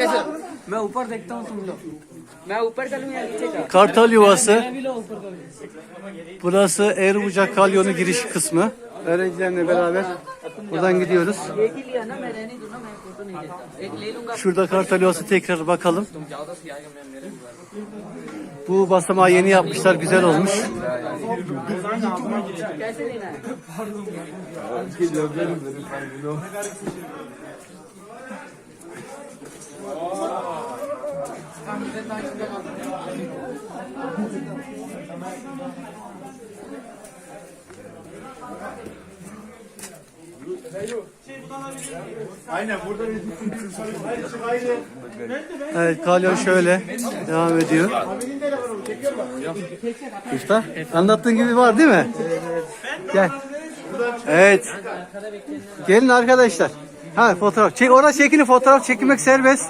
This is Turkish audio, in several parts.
कैसे मैं ऊपर देखता हूँ तुम लोग मैं ऊपर चलूँ या नीचे का Kartal yuvası. मैं भी लो ऊपर करो Burası Eğribucak Kalyonu giriş kısmı. Öğrencilerle beraber buradan gidiyoruz. एक ही लिया ना मैं रहने दूँ ना मैं फोटो नहीं लेता एक ले लूंगा Şurada Kartal yuvası tekrar bakalım. तुम जाओ तो सियाएगा मैं मेरे Bu basamağı yeni yapmışlar. Güzel olmuş. कैसे लेना है Aynen burada bir. Evet kalyon şöyle devam ediyor. Usta anlattığın gibi var değil mi? Gel. Evet. Gelin arkadaşlar. Ha fotoğraf. Çek orada çekini fotoğraf çekilmek serbest.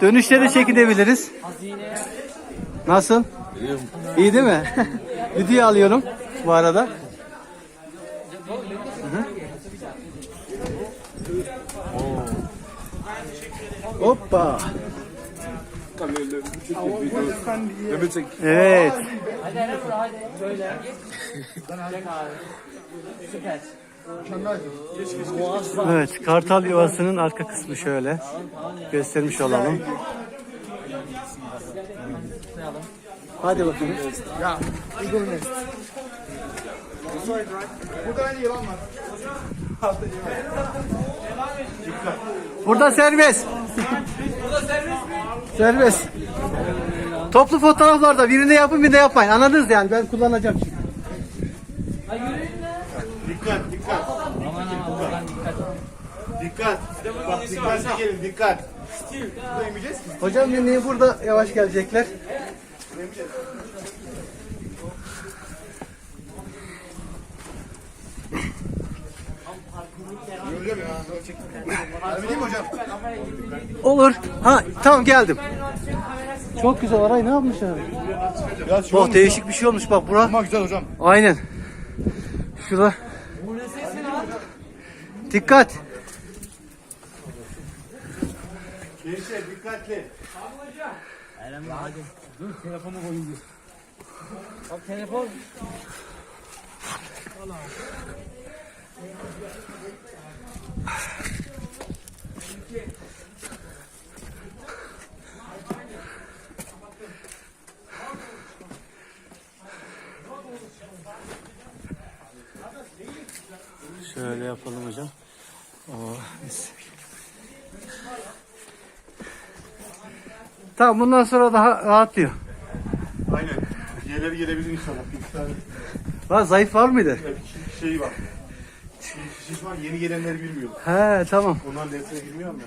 Dönüşte de çekilebiliriz. Nasıl? İyi değil mi? Video alıyorum bu arada. Hoppa. Evet. Evet, Kartal Yuvası'nın arka kısmı şöyle. Göstermiş olalım. Hadi bakalım. Burada aynı yılan var. Burada serbest. Serbest. Toplu fotoğraflarda birinde yapın birinde yapmayın. Anladınız yani ben kullanacağım şimdi. Dikkat dikkat. Dikkat. Bak dikkatli gelin dikkat. Hocam dinleyin burada yavaş gelecekler. Olur. Ha tamam geldim. Çok güzel orayı ne yapmışlar? Ya şu Bak değişik bir şey olmuş bak bura. Ama güzel hocam. Aynen. Şurada. Dikkat. Gençler dikkatli. Abi hocam. Dur telefonu koyayım Bak telefon. Allah. Şöyle yapalım hocam. Oh, mis. Tamam bundan sonra daha rahatlıyor. Aynen. Diğerleri gelebilir inşallah. Bir tane Var zayıf var mıydı? şey var. Bir kişi var yeni gelenleri bilmiyor. He tamam. Onların dersine girmiyor ama.